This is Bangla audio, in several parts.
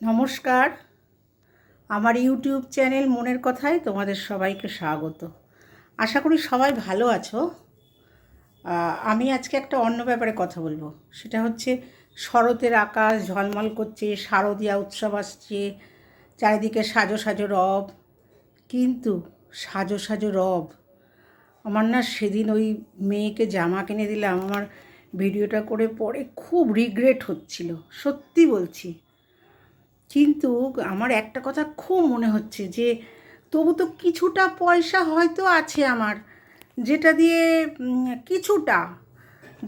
নমস্কার। আমার ইউটিউব চ্যানেল মনের কথায় তোমাদের সবাইকে স্বাগত। আশা করি সবাই ভালো আছো। আমি আজকে একটা অন্য ব্যাপারে কথা বলব। সেটা হচ্ছে শরতের আকাশ ঝলমল করছে, শারদীয়া উৎসব আসছে, চারিদিকে সাজো সাজো রব। কিন্তু সাজো সাজো রব, আমার না সেদিন ওই মেয়েকে জামা কিনে দিলাম। আমার ভিডিওটা করে পরে খুব রিগ্রেট হচ্ছিল। সত্যি বলছি। কিন্তু আমার একটা কথা খুব মনে হচ্ছে যে, তবু তো কিছুটা পয়সা হয়তো আছে আমার, যেটা দিয়ে কিছুটা,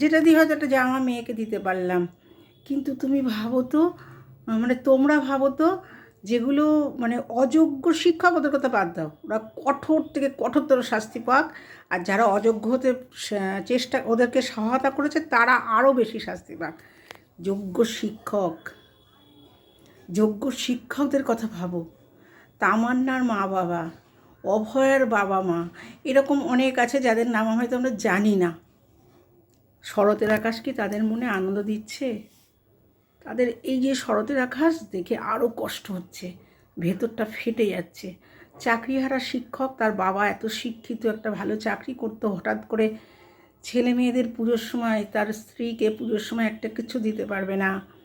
যেটা দিয়ে হয়তো একটা জামা মেয়েকে দিতে পারলাম। কিন্তু তুমি ভাবো তো মানে তোমরা ভাবো তো, যেগুলো মানে অযোগ্য শিক্ষক ওদের কথা বাদ দাও। ওরা কঠোর থেকে কঠোরতর শাস্তি পাক, আর যারা অযোগ্য হতে চেষ্টা, ওদেরকে সহায়তা করেছে, তারা আরও বেশি শাস্তি পাক। যোগ্য শিক্ষক। যোগ্য শিক্ষকদের কথা ভাবো। তামান্নার মা বাবা, অভয়ের বাবা মা, এরকম অনেক আছে যাদের নাম হয়তো আমরা জানি না। শরতের আকাশ কি তাদের মনে আনন্দ দিচ্ছে? তাদের এই যে শরতের আকাশ দেখে আরও কষ্ট হচ্ছে, ভেতরটা ফেটে যাচ্ছে। চাকরিহারা শিক্ষক, তার বাবা এত শিক্ষিত, একটা ভালো চাকরি করতো, হঠাৎ করে ছেলে মেয়েদের পুজোর সময়, তার স্ত্রীকে পুজোর সময় একটা কিছু দিতে পারবে না।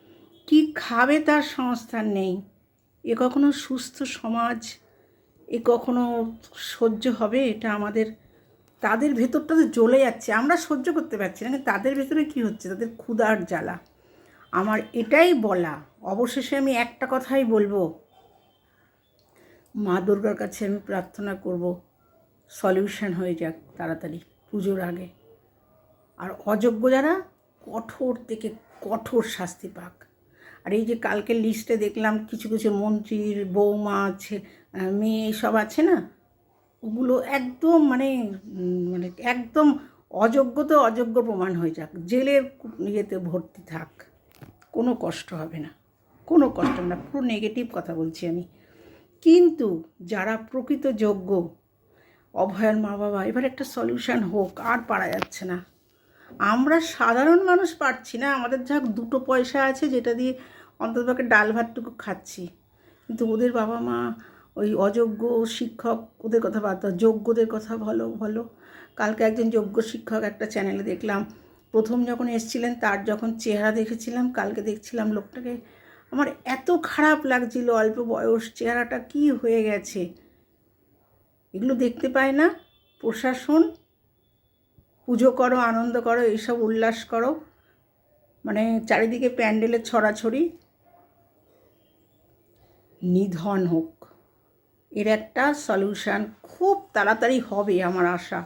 কি খাবে তার সংস্থান নেই। এ কখনো সুস্থ সমাজ, এ কখনো সহ্য হবে, এটা আমাদের, তাদের ভেতরটা তো জ্বলে যাচ্ছে। আমরা সহ্য করতে পারছি না তাদের ভেতরে কি হচ্ছে? তাদের ক্ষুধার জ্বালা। আমার এটাই বলা। অবশেষে আমি একটা কথাই বলব। মা দুর্গার কাছে আমি প্রার্থনা করব, সলিউশন হয়ে যাক তাড়াতাড়ি, পুজোর আগে। আর অযোগ্য যারা, কঠোর থেকে কঠোর শাস্তি পাক। আর এই যে কালকে লিস্টে দেখলাম কিছু কিছু মন্ত্রীর বৌমা আছে মেয়ে সব আছে না? ওগুলো একদম মানে মানে একদম অযোগ্য তো অযোগ্য প্রমাণ হয়ে যাক। জেলের ইয়েতে ভর্তি থাক, কোনো কষ্ট হবে না, কোনো কষ্ট না, পুরো নেগেটিভ কথা বলছি আমি। কিন্তু যারা প্রকৃত যোগ্য, অভয়ের মা বাবা এবার একটা সলিউশন হোক, আর পারা যাচ্ছে না। আমরা সাধারণ মানুষ পারছি না। আমাদের যা দুটো পয়সা আছে যেটা দিয়ে অন্ততপক্ষে ডাল ভাতটুকু খাচ্ছি। কিন্তু ওদের বাবা মা ওই অযোগ্য শিক্ষক, ওদের কথা বাদ যোগ্যদের কথা ভালো ভালো কালকে একজন যোগ্য শিক্ষক একটা চ্যানেলে দেখলাম। প্রথম যখন এসেছিলেন, তার যখন চেহারা দেখেছিলাম, কালকে দেখছিলাম লোকটাকে। আমার এত খারাপ লাগছিল অল্প বয়স, চেহারাটা কি হয়ে গেছে? এগুলো দেখতে পায় না প্রশাসন। পুজো করো, আনন্দ করো, এইসব উল্লাস করো। মানে চারিদিকে প্যান্ডেলের ছড়াছড়ি। নিধন হোক। এর একটা সলিউশান খুব তাড়াতাড়ি হবে আমার আশা।